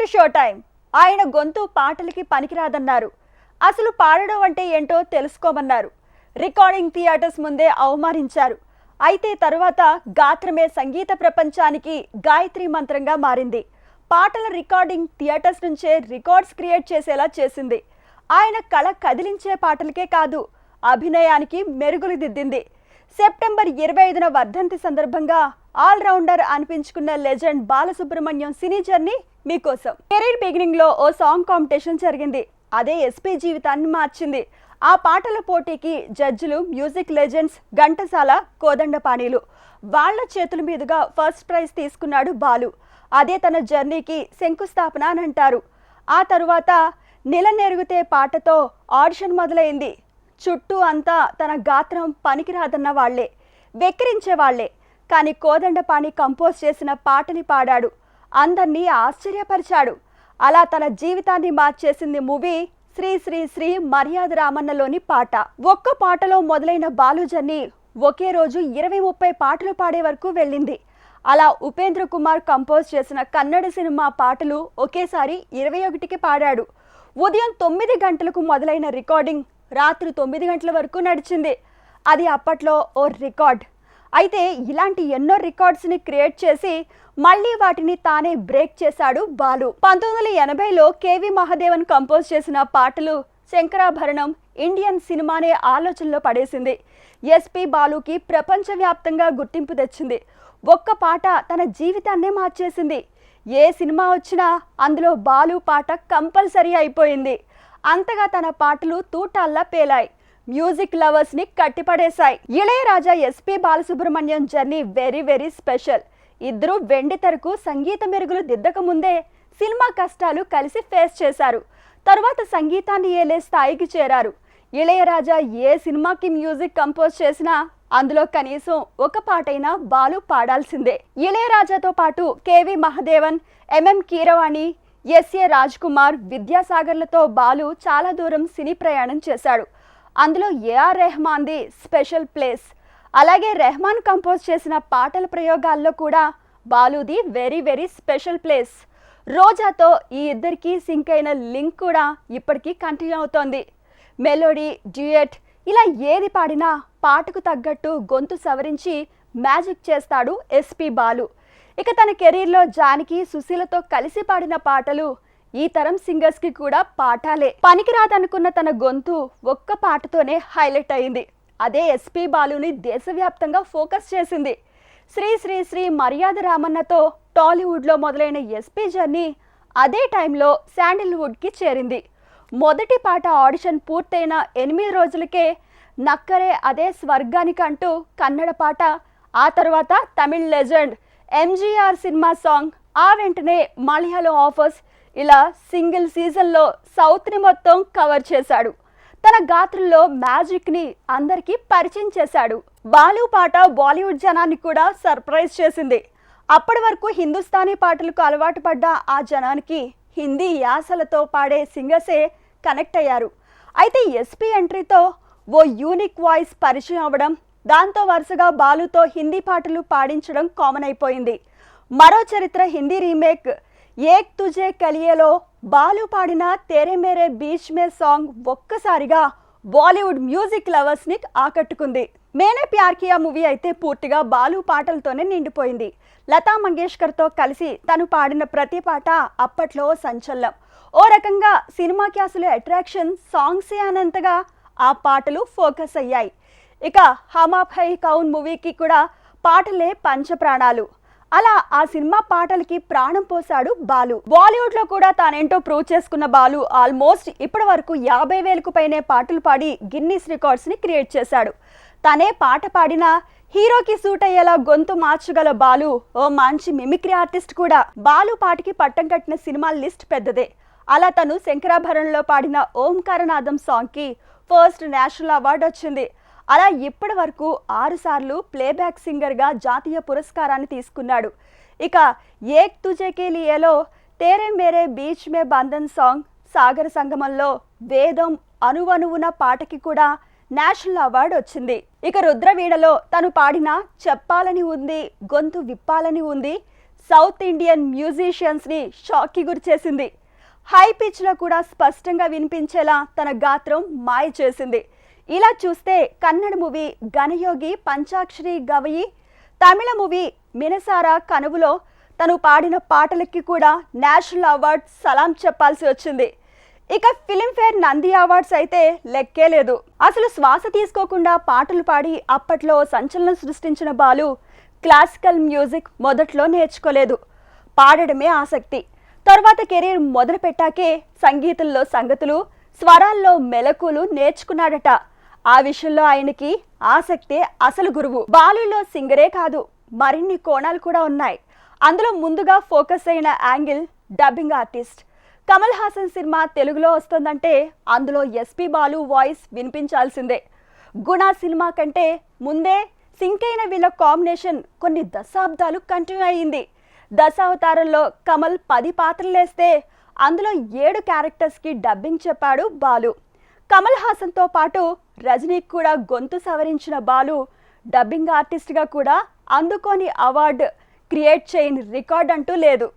To show time. ఆయన గొంతు పాటలకి పనికిరాదన్నారు. అసలు పాడడం అంటే ఏంటో తెలుసుకోమన్నారు. రికార్డింగ్ థియేటర్స్ ముందే అవమానించారు. అయితే తరువాత గాత్రమే సంగీత ప్రపంచానికి గాయత్రి మంత్రంగా మారింది. పాటల రికార్డింగ్ థియేటర్స్ నుంచే రికార్డ్స్ క్రియేట్ చేసేలా చేసింది. ఆయన కళ కదిలించే పాటలకే కాదు అభినయానికి మెరుగులు దిద్దింది. సెప్టెంబర్ ఇరవై ఐదున వర్ధంతి సందర్భంగా ఆల్రౌండర్ అనిపించుకున్న లెజెండ్ బాలసుబ్రహ్మణ్యం సినీ జర్నీ మీకోసం. కెరీర్ బిగినింగ్లో ఓ సాంగ్ కాంపిటీషన్ జరిగింది. అదే ఎస్పీ జీవితాన్ని మార్చింది. ఆ పాటల పోటీకి జడ్జిలు మ్యూజిక్ లెజెండ్స్ ఘంటసాల కోదండపాణిలు. వాళ్ళ చేతుల మీదుగా ఫస్ట్ ప్రైజ్ తీసుకున్నాడు బాలు. అదే తన జర్నీకి శంకుస్థాపన అని అంటారు. ఆ తరువాత నెలనెరుగుతే పాటతో ఆడిషన్ మొదలైంది. చుట్టూ అంతా తన గాత్రం పనికిరాదన్న వాళ్ళే వెక్కిరించే వాళ్ళే కానీ కోదండపాణి కంపోజ్ చేసిన పాటని పాడాడు. అందర్నీ ఆశ్చర్యపరిచాడు. అలా తన జీవితాన్ని మార్చేసింది మూవీ శ్రీ శ్రీ శ్రీ మర్యాద రామన్నలోని పాట. ఒక్క పాటలో మొదలైన బాలుజన్ని ఒకే రోజు ఇరవై ముప్పై పాటలు పాడే వరకు వెళ్ళింది. అలా ఉపేంద్ర కుమార్ కంపోజ్ చేసిన కన్నడ సినిమా పాటలు ఒకేసారి ఇరవై ఒకటికి పాడాడు. ఉదయం తొమ్మిది గంటలకు మొదలైన రికార్డింగ్ రాత్రి తొమ్మిది గంటల వరకు నడిచింది. అది అప్పట్లో ఓ రికార్డ్. అయితే ఇలాంటి ఎన్నో రికార్డ్స్ని క్రియేట్ చేసి మళ్ళీ వాటిని తానే బ్రేక్ చేశాడు బాలు. పంతొమ్మిది వందల ఎనభైలో కేవి మహాదేవన్ కంపోజ్ చేసిన పాటలు శంకరాభరణం ఇండియన్ సినిమానే ఆలోచనలో పడేసింది. ఎస్పి బాలుకి ప్రపంచవ్యాప్తంగా గుర్తింపు తెచ్చింది. ఒక్క పాట తన జీవితాన్నే మార్చేసింది. ఏ సినిమా వచ్చినా అందులో బాలు పాట కంపల్సరీ అయిపోయింది. అంతగా తన పాటలు తూటాల్లా పేలాయి. మ్యూజిక్ లవర్స్ని కట్టిపడేశాయి. Ilaiyaraaja SP Balasubrahmanyam journey very very special. ఇద్దరు వెండి తెరకు సంగీత మెరుగులు దిద్దక ముందే సినిమా కష్టాలు కలిసి ఫేస్ చేశారు. తరువాత సంగీతాన్ని ఏలే స్థాయికి చేరారు. ఇళయరాజా ఏ సినిమాకి మ్యూజిక్ కంపోజ్ చేసినా అందులో కనీసం ఒక పాటైనా బాలు పాడాల్సిందే. ఇళయరాజాతో పాటు KV Mahadevan MM Keeravani SA Raj Kumar విద్యాసాగర్లతో బాలు చాలా దూరం సినీ ప్రయాణం చేశాడు. అందులో ఏఆర్ రెహమాన్ది స్పెషల్ ప్లేస్. అలాగే రెహమాన్ కంపోజ్ చేసిన పాటల ప్రయోగాల్లో కూడా బాలుది వెరీ వెరీ స్పెషల్ ప్లేస్. రోజాతో ఈ ఇద్దరికి సింక్ అయిన లింక్ కూడా ఇప్పటికీ కంటిన్యూ అవుతోంది. మెలోడీ డ్యూయట్ ఇలా ఏది పాడినా పాటకు తగ్గట్టు గొంతు సవరించి మ్యాజిక్ చేస్తాడు ఎస్పి బాలు. ఇక తన కెరీర్లో జానకి సుశీలతో కలిసి పాడిన పాటలు ఈ తరం సింగర్స్కి కూడా పాఠాలే. పనికిరాదనుకున్న తన గొంతు ఒక్క పాటతోనే హైలైట్ అయింది. అదే ఎస్పి బాలుని దేశవ్యాప్తంగా ఫోకస్ చేసింది. శ్రీ శ్రీ శ్రీ మర్యాద రామన్నతో టాలీవుడ్లో మొదలైన ఎస్పీ జర్నీ అదే టైంలో శాండిల్వుడ్కి చేరింది. మొదటి పాట ఆడిషన్ పూర్తయిన ఎనిమిది రోజులకే నక్కరే అదే స్వర్గానికంటూ కన్నడ పాట ఆ తర్వాత Tamil legend MGR cinema song ఆ వెంటనే మలయాళం ఆఫర్స్ ఇలా సింగిల్ సీజన్లో సౌత్ని మొత్తం కవర్ చేశాడు. తన గాత్రంలో మ్యాజిక్ని అందరికీ పరిచయం చేశాడు. బాలు పాట బాలీవుడ్ జనాన్ని కూడా సర్ప్రైజ్ చేసింది. అప్పటి వరకు హిందుస్థానీ పాటలకు అలవాటు పడ్డ ఆ జనానికి హిందీ యాసలతో పాడే సింగర్సే కనెక్ట్ అయ్యారు. అయితే ఎస్పీ ఎంట్రీతో ఓ యూనిక్ వాయిస్ పరిచయం అవ్వడం దాంతో వరుసగా బాలుతో హిందీ పాటలు పాడించడం కామన్ అయిపోయింది. మరో చరిత్ర హిందీ రీమేక్ ఏక్ తుజే కలియేలో బాలు పాడిన తేరే మేరే బీచ్ మే సాంగ్ ఒక్కసారిగా బాలీవుడ్ మ్యూజిక్ లవర్స్ని ఆకట్టుకుంది. మేనే ప్యార్ కియా మూవీ అయితే పూర్తిగా బాలు పాటలతోనే నిండిపోయింది. లతా మంగేష్కర్తో కలిసి తను పాడిన ప్రతి పాట అప్పట్లో సంచలనం. ఓ రకంగా సినిమాకి అసలు అట్రాక్షన్ సాంగ్సే అనంతగా ఆ పాటలు ఫోకస్ అయ్యాయి. ఇక హమాప్ హై కౌన్ మూవీకి కూడా పాటలే పంచప్రాణాలు. అలా ఆ సినిమా పాటలకి ప్రాణం పోశాడు బాలు. బాలీవుడ్లో కూడా తానేంటో ప్రూవ్ చేసుకున్న బాలు ఆల్మోస్ట్ ఇప్పటి వరకు యాభై వేలకు పైనే పాటలు పాడి గిన్నీస్ రికార్డ్స్ని క్రియేట్ చేశాడు. తనే పాట పాడినా హీరోకి సూట్ అయ్యేలా గొంతు మార్చగల బాలు ఓ మంచి మిమిక్రీ ఆర్టిస్ట్ కూడా. బాలు పాటకి పట్టం కట్టిన సినిమా లిస్ట్ పెద్దదే. అలా తను శంకరాభరణంలో పాడిన ఓంకారనాథం సాంగ్కి ఫస్ట్ నేషనల్ అవార్డు వచ్చింది. అలా ఇప్పటి వరకు ఆరుసార్లు ప్లేబ్యాక్ సింగర్గా జాతీయ పురస్కారాన్ని తీసుకున్నాడు. ఇక ఏక్ తుజేకే లియేలో తేరే మేరే బీచ్ మే బంధన్ సాంగ్ సాగర సంగమంలో వేదం అనువనువున పాటకి కూడా నేషనల్ అవార్డు వచ్చింది. ఇక రుద్రవీణలో తను పాడిన చెప్పాలని ఉంది గొంతు విప్పాలని ఉంది సౌత్ ఇండియన్ మ్యూజిషియన్స్ని షాక్కి గురిచేసింది. హై పిచ్లో కూడా స్పష్టంగా వినిపించేలా తన గాత్రం మాయ చేసింది ఇలా చూస్తే కన్నడ మూవీ ఘనయోగి పంచాక్షరి గవయి తమిళ మూవీ మినసారా కనువులో తను పాడిన పాటలకి కూడా నేషనల్ అవార్డ్ సలాం చెప్పాల్సి వచ్చింది. ఇక ఫిలింఫేర్ నంది అవార్డ్స్ అయితే లెక్కే లేదు. అసలు శ్వాస తీసుకోకుండా పాటలు పాడి అప్పట్లో సంచలనం సృష్టించిన బాలు క్లాసికల్ మ్యూజిక్ మొదట్లో నేర్చుకోలేదు. పాడడమే ఆసక్తి. తర్వాత కెరీర్ మొదలుపెట్టాకే సంగీతంలో సంగతులు స్వరాల్లో మెలకులు నేర్చుకున్నాడట ఆ విషయంలో ఆయనకి ఆసక్తే అసలు గురువు. బాలులో సింగరే కాదు మరిన్ని కోణాలు కూడా ఉన్నాయి. అందులో ముందుగా ఫోకస్ అయిన angle dubbing artist. Kamal Haasan cinema తెలుగులో వస్తుందంటే అందులో ఎస్పి బాలు వాయిస్ వినిపించాల్సిందే. గుణ సినిమా కంటే ముందే సింక్ అయిన వీళ్ళ కాంబినేషన్ కొన్ని దశాబ్దాలు కంటిన్యూ అయ్యింది దశావతారంలో కమల్ పది పాత్రలేస్తే అందులో ఏడు క్యారెక్టర్స్కి డబ్బింగ్ చెప్పాడు బాలు. కమల్ హాసన్తో పాటు రజనీకి కూడా గొంతు సవరించిన బాలు డబ్బింగ్ ఆర్టిస్ట్గా కూడా అందుకోని అవార్డు క్రియేట్ చేయని రికార్డ్ అంటూ లేదు.